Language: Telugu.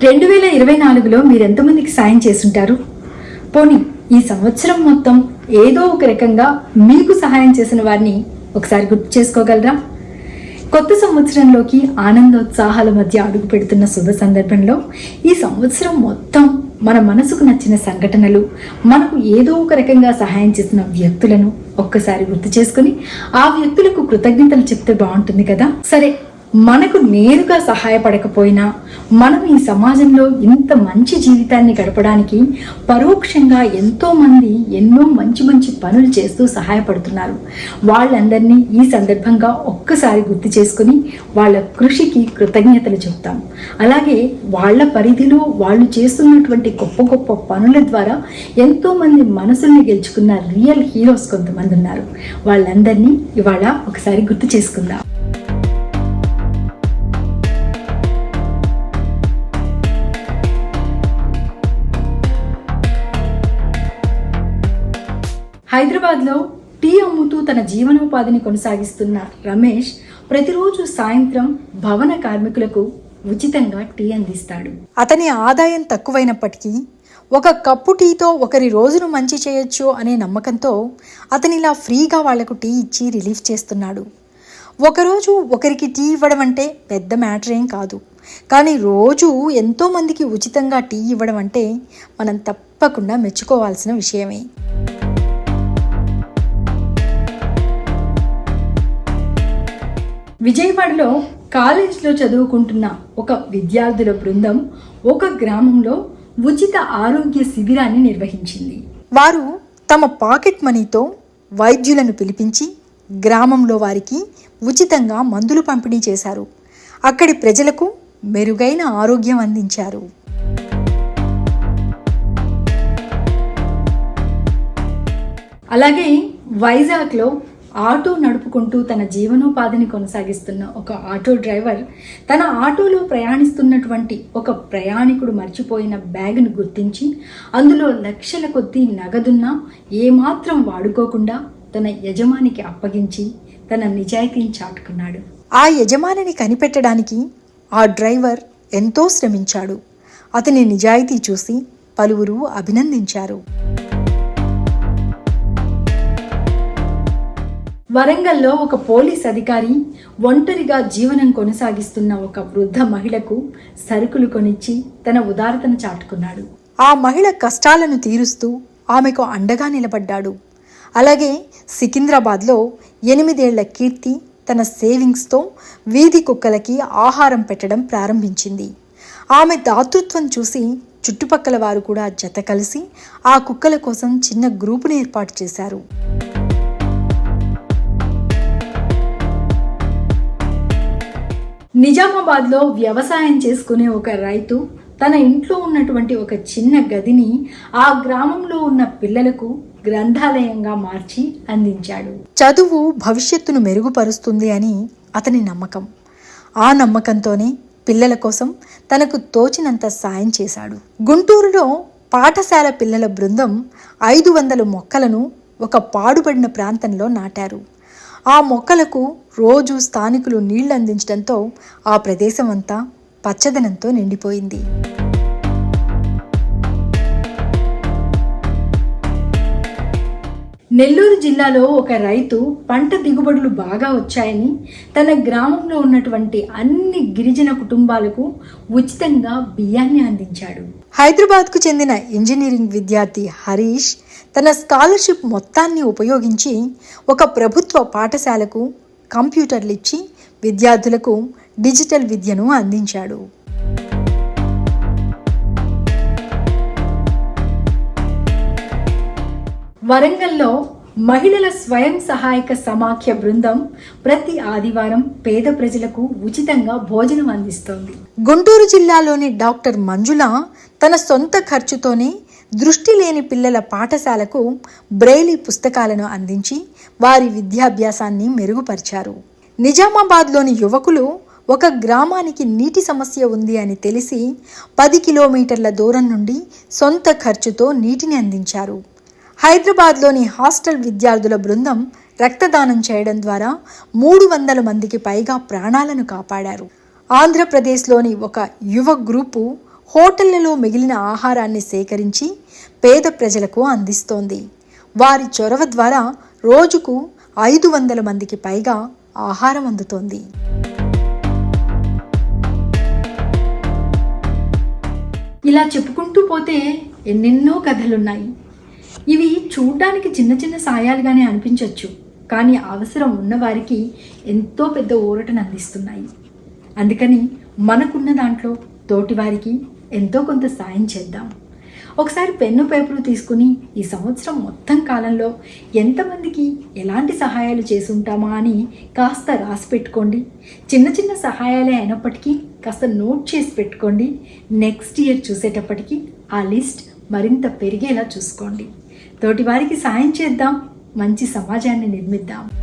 రెండు వేల ఇరవై నాలుగులో మీరు ఎంతమందికి సాయం చేసుంటారు? పోనీ ఈ సంవత్సరం మొత్తం ఏదో ఒక రకంగా మీకు సహాయం చేసిన వారిని ఒకసారి గుర్తు చేసుకోగలరా? కొత్త సంవత్సరంలోకి ఆనందోత్సాహాల మధ్య అడుగు పెడుతున్న శుభ సందర్భంలో ఈ సంవత్సరం మొత్తం మన మనసుకు నచ్చిన సంఘటనలు మనకు ఏదో ఒక రకంగా సహాయం చేసిన వ్యక్తులను ఒక్కసారి గుర్తు చేసుకుని ఆ వ్యక్తులకు కృతజ్ఞతలు చెప్తే బాగుంటుంది కదా? సరే మనకు నేరుగా సహాయపడకపోయినా మనం ఈ సమాజంలో ఇంత మంచి జీవితాన్ని గడపడానికి పరోక్షంగా ఎంతోమంది ఎన్నో మంచి మంచి పనులు చేస్తూ సహాయపడుతున్నారు. వాళ్ళందరినీ ఈ సందర్భంగా ఒక్కసారి గుర్తు చేసుకుని వాళ్ళ కృషికి కృతజ్ఞతలు చెప్తాం. అలాగే వాళ్ళ పరిధిలో వాళ్ళు చేస్తున్నటువంటి గొప్ప గొప్ప పనుల ద్వారా ఎంతోమంది మనసుల్ని గెలుచుకున్న రియల్ హీరోస్ కొంతమంది ఉన్నారు. వాళ్ళందరినీ ఇవాళ ఒకసారి గుర్తు చేసుకుందాం. హైదరాబాద్లో టీ అమ్ముతూ తన జీవనోపాధిని కొనసాగిస్తున్న రమేష్ ప్రతిరోజు సాయంత్రం భవన కార్మికులకు ఉచితంగా టీ అందిస్తాడు. అతని ఆదాయం తక్కువైనప్పటికీ ఒక కప్పు టీతో ఒకరి రోజును మంచి చేయొచ్చు అనే నమ్మకంతో అతనిలా ఫ్రీగా వాళ్ళకు టీ ఇచ్చి రిలీఫ్ చేస్తున్నాడు. ఒకరోజు ఒకరికి టీ ఇవ్వడం అంటే పెద్ద మ్యాటర్ ఏం కాదు. కానీ రోజు ఎంతోమందికి ఉచితంగా టీ ఇవ్వడం అంటే మనం తప్పకుండా మెచ్చుకోవాల్సిన విషయమే. విజయవాడలో కాలేజ్లో చదువుకుంటున్న ఒక విద్యార్థుల బృందం ఒక గ్రామంలో ఉచిత ఆరోగ్య శిబిరాన్ని నిర్వహించింది. వారు తమ పాకెట్ మనీతో వైద్యులను పిలిపించి గ్రామంలో వారికి ఉచితంగా మందులు పంపిణీ చేశారు. అక్కడి ప్రజలకు మెరుగైన ఆరోగ్యం అందించారు. అలాగే వైజాగ్లో ఆటో నడుపుకుంటూ తన జీవనోపాధిని కొనసాగిస్తున్న ఒక ఆటో డ్రైవర్ తన ఆటోలో ప్రయాణిస్తున్నటువంటి ఒక ప్రయాణికుడు మర్చిపోయిన బ్యాగ్ను గుర్తించి అందులో లక్షల కొద్దీ నగదున్నా ఏమాత్రం వాడుకోకుండా తన యజమానికి అప్పగించి తన నిజాయితీని చాటుకున్నాడు. ఆ యజమానిని కనిపెట్టడానికి ఆ డ్రైవర్ ఎంతో శ్రమించాడు. అతని నిజాయితీ చూసి పలువురు అభినందించారు. వరంగల్లో ఒక పోలీస్ అధికారి ఒంటరిగా జీవనం కొనసాగిస్తున్న ఒక వృద్ధ మహిళకు సరుకులు కొనిచ్చి తన ఉదారతను చాటుకున్నాడు. ఆ మహిళ కష్టాలను తీరుస్తూ ఆమెకు అండగా నిలబడ్డాడు. అలాగే సికింద్రాబాద్లో ఎనిమిదేళ్ళ కీర్తి తన సేవింగ్స్తో వీధి కుక్కలకి ఆహారం పెట్టడం ప్రారంభించింది. ఆమె దాతృత్వం చూసి చుట్టుపక్కల వారు కూడా జత కలిసి ఆ కుక్కల కోసం చిన్న గ్రూపును ఏర్పాటు చేశారు. నిజామాబాద్లో వ్యవసాయం చేసుకునే ఒక రైతు తన ఇంట్లో ఉన్నటువంటి ఒక చిన్న గదిని ఆ గ్రామంలో ఉన్న పిల్లలకు గ్రంథాలయంగా మార్చి అందించాడు. చదువు భవిష్యత్తును మెరుగుపరుస్తుంది అని అతని నమ్మకం. ఆ నమ్మకంతోనే పిల్లల కోసం తనకు తోచినంత సాయం చేశాడు. గుంటూరులో పాఠశాల పిల్లల బృందం ఐదు వందల మొక్కలను ఒక పాడుబడిన ప్రాంతంలో నాటారు. ఆ మొక్కలకు రోజు స్థానికులు నీళ్ళు అందించడంతో ఆ ప్రదేశం అంతా పచ్చదనంతో నిండిపోయింది. నెల్లూరు జిల్లాలో ఒక రైతు పంట దిగుబడులు బాగా వచ్చాయని తన గ్రామంలో ఉన్నటువంటి అన్ని గిరిజన కుటుంబాలకు ఉచితంగా బియ్యాన్ని అందించాడు. హైదరాబాద్కు చెందిన ఇంజనీరింగ్ విద్యార్థి హరీష్ తన స్కాలర్షిప్ మొత్తాన్ని ఉపయోగించి ఒక ప్రభుత్వ పాఠశాలకు కంప్యూటర్లు ఇచ్చి విద్యార్థులకు డిజిటల్ విద్యను అందించాడు. వరంగల్లో మహిళల స్వయం సహాయక సమాఖ్య బృందం ప్రతి ఆదివారం పేద ప్రజలకు ఉచితంగా భోజనం అందిస్తోంది. గుంటూరు జిల్లాలోని డాక్టర్ మంజుల తన సొంత ఖర్చుతోనే దృష్టి లేని పిల్లల పాఠశాలకు బ్రెయిలీ పుస్తకాలను అందించి వారి విద్యాభ్యాసాన్ని మెరుగుపరిచారు. నిజామాబాద్లోని యువకులు ఒక గ్రామానికి నీటి సమస్య ఉంది అని తెలిసి పది కిలోమీటర్ల దూరం నుండి సొంత ఖర్చుతో నీటిని అందించారు. హైదరాబాద్లోని హాస్టల్ విద్యార్థుల బృందం రక్తదానం చేయడం ద్వారా మూడు వందల మందికి పైగా ప్రాణాలను కాపాడారు. ఆంధ్రప్రదేశ్లోని ఒక యువ గ్రూపు హోటళ్ళలో మిగిలిన ఆహారాన్ని సేకరించి పేద ప్రజలకు అందిస్తోంది. వారి చొరవ ద్వారా రోజుకు ఐదు వందల మందికి పైగా ఆహారం అందుతోంది. ఇలా చెప్పుకుంటూ పోతే ఎన్నెన్నో కథలున్నాయి. ఇవి చూడ్డానికి చిన్న చిన్న సాయాలుగానే అనిపించవచ్చు కానీ అవసరం ఉన్నవారికి ఎంతో పెద్ద ఊరటను అందిస్తున్నాయి. అందుకని మనకున్న దాంట్లో తోటివారికి ఎంతో కొంత సాయం చేద్దాం. ఒకసారి పెన్ను పేపరు తీసుకుని ఈ సంవత్సరం మొత్తం కాలంలో ఎంతమందికి ఎలాంటి సహాయాలు చేసి ఉంటామా అని కాస్త రాసి పెట్టుకోండి. చిన్న చిన్న సహాయాలే అయినప్పటికీ కాస్త నోట్ చేసి పెట్టుకోండి. నెక్స్ట్ ఇయర్ చూసేటప్పటికి ఆ లిస్ట్ మరింత పెరిగేలా చూసుకోండి. తోటి వారికి సాయం చేద్దాం. మంచి సమాజాన్ని నిర్మిద్దాం.